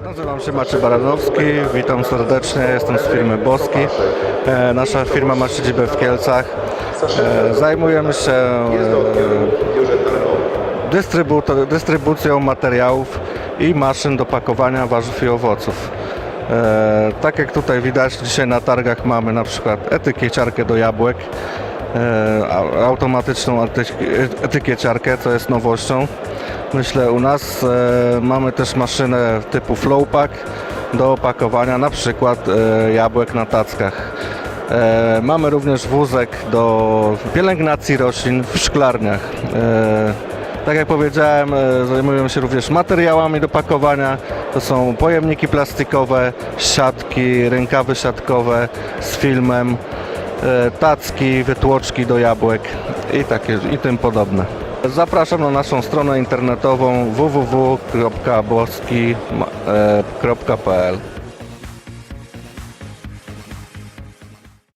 Nazywam się Maciej Baranowski, witam serdecznie, jestem z firmy Boski. E, nasza firma ma siedzibę w Kielcach. E, zajmujemy się e, dystrybucją materiałów i maszyn do pakowania warzyw i owoców. E, tak jak tutaj widać, dzisiaj na targach mamy na przykład etykieciarkę do jabłek, e, automatyczną etyk- etykieciarkę, co jest nowością. Myślę u nas e, mamy też maszynę typu Flowpack do opakowania na przykład jabłek na tackach. Mamy również wózek do pielęgnacji roślin w szklarniach. Tak jak powiedziałem, zajmujemy się również materiałami do pakowania. To są pojemniki plastikowe, siatki, rękawy siatkowe z filmem, e, tacki, wytłoczki do jabłek i, takie, i tym podobne. Zapraszam na naszą stronę internetową www.boski.pl